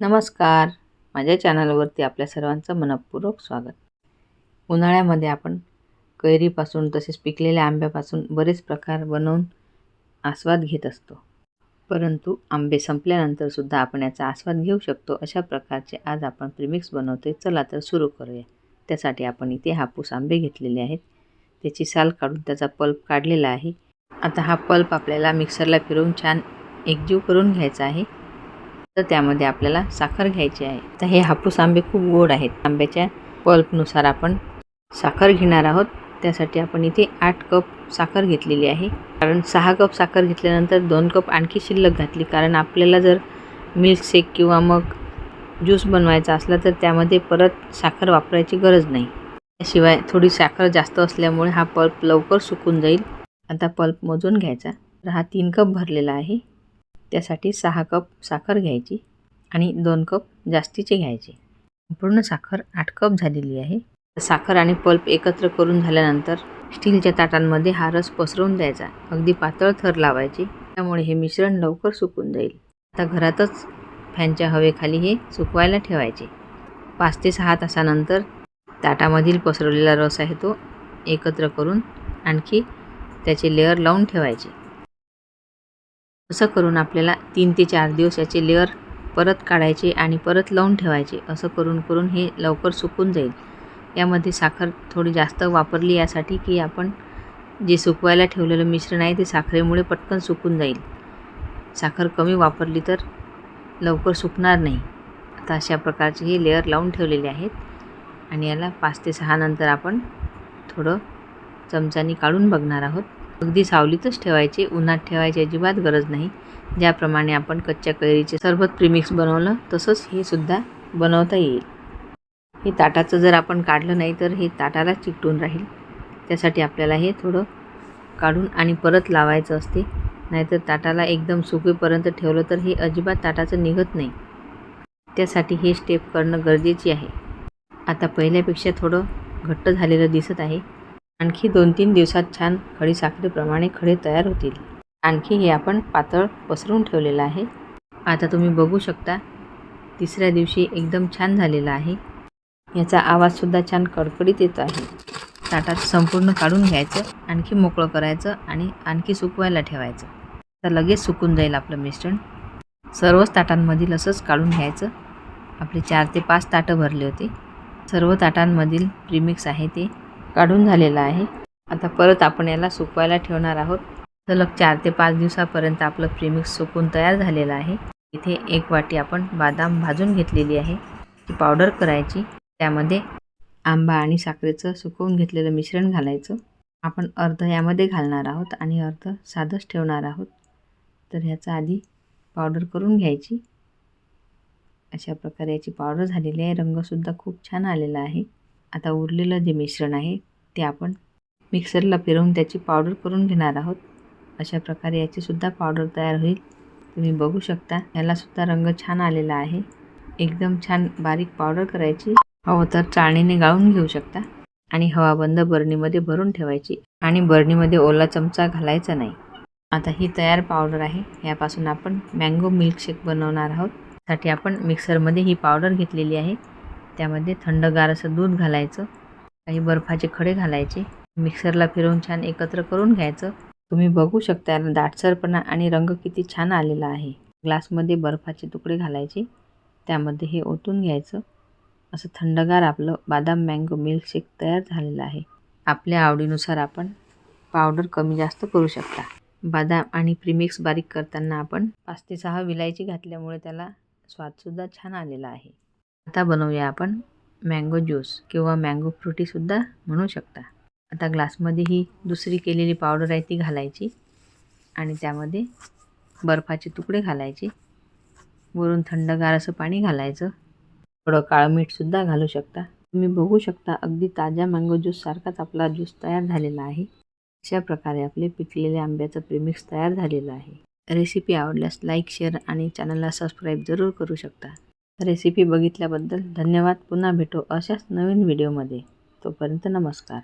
नमस्कार. माझ्या चॅनलवरती आपल्या सर्वांचं मनपूर्वक स्वागत. उन्हाळ्यामध्ये आपण कैरीपासून तसेच पिकलेल्या आंब्यापासून बरेच प्रकार बनवून आस्वाद घेत असतो. परंतु आंबे संपल्यानंतरसुद्धा आपण याचा आस्वाद घेऊ शकतो. अशा प्रकारचे आज आपण प्रिमिक्स बनवतोय. चला तर सुरू करूया. त्यासाठी आपण इथे हापूस आंबे घेतलेले आहेत. त्याची साल काढून त्याचा पल्प काढलेला आहे. आता हा पल्प आपल्याला मिक्सरला फिरवून छान एकजीव करून घ्यायचा आहे. तर त्यामध्ये आपल्याला साखर घ्यायची आहे. तर हे हापूस आंबे खूप गोड आहेत. आंब्याच्या पल्पनुसार आपण साखर घेणार आहोत. त्यासाठी आपण इथे आठ कप साखर घेतलेली आहे. कारण सहा कप साखर घेतल्यानंतर दोन कप आणखी शिल्लक घातली. कारण आपल्याला जर मिल्कशेक किंवा मग ज्यूस बनवायचा असला तर त्यामध्ये परत साखर वापरायची गरज नाही. त्याशिवाय थोडी साखर जास्त असल्यामुळे हा पल्प लवकर सुकून जाईल. आता पल्प मोजून घ्यायचा. तर हा तीन कप भरलेला आहे. त्यासाठी सहा कप साखर घ्यायची आणि दोन कप जास्तीचे घ्यायचे. पूर्ण साखर आठ कप झालेली आहे. साखर आणि पल्प एकत्र करून झाल्यानंतर स्टीलच्या ताटांमध्ये हा रस पसरवून द्यायचा. अगदी पातळ थर लावायचे. त्यामुळे हे मिश्रण लवकर सुकून जाईल. आता घरातच फॅनच्या हवेखाली हे सुकवायला ठेवायचे. पाच ते सहा तासानंतर ताटामधील पसरवलेला रस आहे तो एकत्र करून आणखी त्याचे लेअर लावून ठेवायचे. असं करून आपल्याला तीन ते चार दिवस याचे लेअर परत काढायचे आणि परत लावून ठेवायचे असं करून करून हे लवकर सुकून जाईल. यामध्ये साखर थोडी जास्त वापरली यासाठी की आपण जे सुकवायला ठेवलेलं मिश्रण आहे ते साखरेमुळे पटकन सुकून जाईल. साखर कमी वापरली तर लवकर सुकणार नाही. आता अशा प्रकारचे हे लेअर लावून ठेवलेले आहेत आणि याला पाच ते सहा नंतर आपण थोडं चमचानी काढून बघणार आहोत. अगदी सावलीतच ठेवायचे उन्हात ठेवायची अजिबात गरज नाही. ज्याप्रमाणे आपण कच्च्या कैरीचे सरबत प्रीमिक्स बनवलं तसंच हे सुद्धा बनवता येईल. हे ताटाचं जर आपण काढलं नाही तर हे ताटाला चिकटून राहील. त्यासाठी आपल्याला हे थोडं काढून आणि परत लावायचं असते. नाहीतर ताटाला एकदम सुकेपर्यंत ठेवलं तर हे अजिबात ताटाचं निघत नाही. त्यासाठी हे स्टेप करणं गरजेची आहे. आता पहिल्यापेक्षा थोडं घट्ट झालेलं दिसत आहे. आणखी दोन तीन दिवसात छान खडी साखरेप्रमाणे खडे तयार होतील. आणखी हे आपण पातळ पसरून ठेवलेलं आहे. आता तुम्ही बघू शकता तिसऱ्या दिवशी एकदम छान झालेला आहे. याचा आवाजसुद्धा छान कडकडीत येत आहे. ताटात संपूर्ण काढून घ्यायचं आणखी मोकळं करायचं आणि आणखी सुकवायला ठेवायचं. तर लगेच सुकून जाईल आपलं मिश्रण. सर्वच ताटांमधील असंच काढून घ्यायचं. आपले चार ते पाच ताटं भरले होते. सर्व ताटांमधील प्रीमिक्स आहे ते. काढून झालेला आहे. आता परत आपण याला सुकवायला ठेवणार आहोत. सलग चार ते पाच दिवसापर्यंत आपलं प्रीमिक्स सुकून तयार झालेलं आहे. इथे एक वाटी आपण बादाम भाजून घेतलेली आहे. ती पावडर करायची. त्यामध्ये आंबा आणि साखरेचं सुकवून घेतलेलं मिश्रण घालायचं. आपण अर्ध यामध्ये घालणार आहोत आणि अर्ध साधंच ठेवणार आहोत. तर ह्याचा आधी पावडर करून घ्यायची. अशा प्रकारे याची पावडर झालेली आहे. रंगसुद्धा खूप छान आलेला आहे. आता उरलेलं जे मिश्रण आहे ते आपण मिक्सरला फिरवून त्याची पावडर करून घेणार आहोत. अशा प्रकारे याचीसुद्धा पावडर तयार होईल. तुम्ही बघू शकता यालासुद्धा रंग छान आलेला आहे. एकदम छान बारीक पावडर करायची. हवं तर चाळणीने गाळून घेऊ शकता आणि हवा बंद बरणीमध्ये भरून ठेवायची आणि बरणीमध्ये ओला चमचा घालायचा नाही. आता ही तयार पावडर आहे. यापासून आपण मँगो मिल्कशेक बनवणार आहोत. साठी आपण मिक्सरमध्ये ही पावडर घेतलेली आहे. त्यामध्ये थंडगार असं दूध घालायचं. काही बर्फाचे खडे घालायचे. मिक्सरला फिरवून छान एकत्र करून घ्यायचं. तुम्ही बघू शकता याला दाटसरपणा आणि रंग किती छान आलेला आहे. ग्लासमध्ये बर्फाचे तुकडे घालायचे. त्यामध्ये हे ओतून घ्यायचं. असं थंडगार आपलं बादाम मँगो मिल्कशेक तयार झालेलं आहे. आपल्या आवडीनुसार आपण पावडर कमी जास्त करू शकता. बदाम आणि प्रीमिक्स बारीक करताना आपण पाच ते सहा विलायची घातल्यामुळे त्याला स्वादसुद्धा छान आलेला आहे. आता बनवूया आपण मँगो ज्यूस किंवा मँगो फ्रुटीसुद्धा म्हणू शकता. आता ग्लासमध्ये ही दुसरी केलेली पावडर आहे ती घालायची आणि त्यामध्ये बर्फाचे तुकडे घालायचे. वरून थंडगार असं पाणी घालायचं. थोडं काळं मीठसुद्धा घालू शकता. तुम्ही बघू शकता अगदी ताज्या मँगो ज्यूससारखाच आपला ज्यूस तयार झालेला आहे. अशा प्रकारे आपले पिकलेल्या आंब्याचं प्रिमिक्स तयार झालेलं आहे. रेसिपी आवडल्यास लाईक शेअर आणि चॅनलला सबस्क्राईब जरूर करू शकता. रेसिपी बघितल्याबद्दल धन्यवाद. पुन्हा भेटू अशाच नवीन व्हिडिओमध्ये. तोपर्यंत नमस्कार.